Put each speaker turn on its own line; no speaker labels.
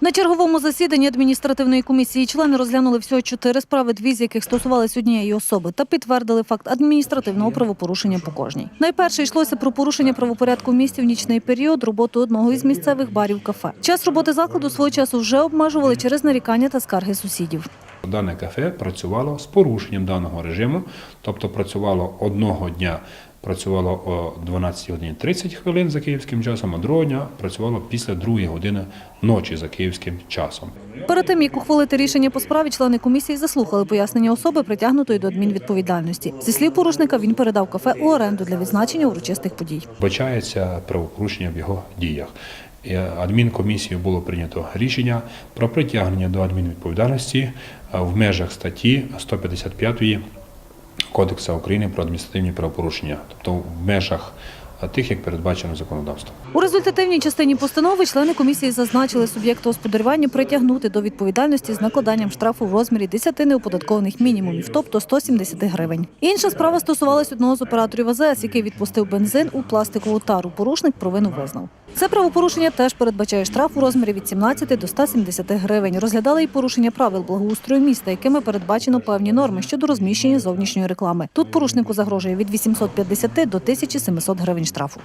На черговому засіданні адміністративної комісії члени розглянули всього чотири справи, дві з яких стосувались однієї особи, та підтвердили факт адміністративного правопорушення по кожній. Найперше йшлося про порушення правопорядку в місті в нічний період роботи одного із місцевих барів кафе. Час роботи закладу свого часу вже обмежували через нарікання та скарги сусідів.
Дане кафе працювало з порушенням даного режиму, тобто працювало одного дня, працювало о 12 годині 30 хвилин за київським часом, а другого дня працювало після 2 години ночі за київським часом.
Перед тим як ухвалити рішення по справі, члени комісії заслухали пояснення особи, притягнутої до адмінвідповідальності. Зі слів порушника, він передав кафе у оренду для відзначення урочистих подій.
Вбачається правопорушення в його діях. Адмінкомісією було прийнято рішення про притягнення до адмінвідповідальності в межах статті 155 Кодексу України про адміністративні правопорушення, тобто в межах е, тих, як передбачено законодавством.
У результативній частині постанови члени комісії зазначили суб'єкту господарювання притягнути до відповідальності з накладанням штрафу в розмірі 10 неоподаткованих мінімумів, тобто 170 гривень. Інша справа стосувалась одного з операторів АЗС, який відпустив бензин у пластикову тару. Порушник провину визнав. Це правопорушення теж передбачає штраф у розмірі від 17 до 170 гривень. Розглядали і порушення правил благоустрою міста, якими передбачено певні норми щодо розміщення зовнішньої реклами. Тут порушнику загрожує від 850 до 1700 гривень штрафу.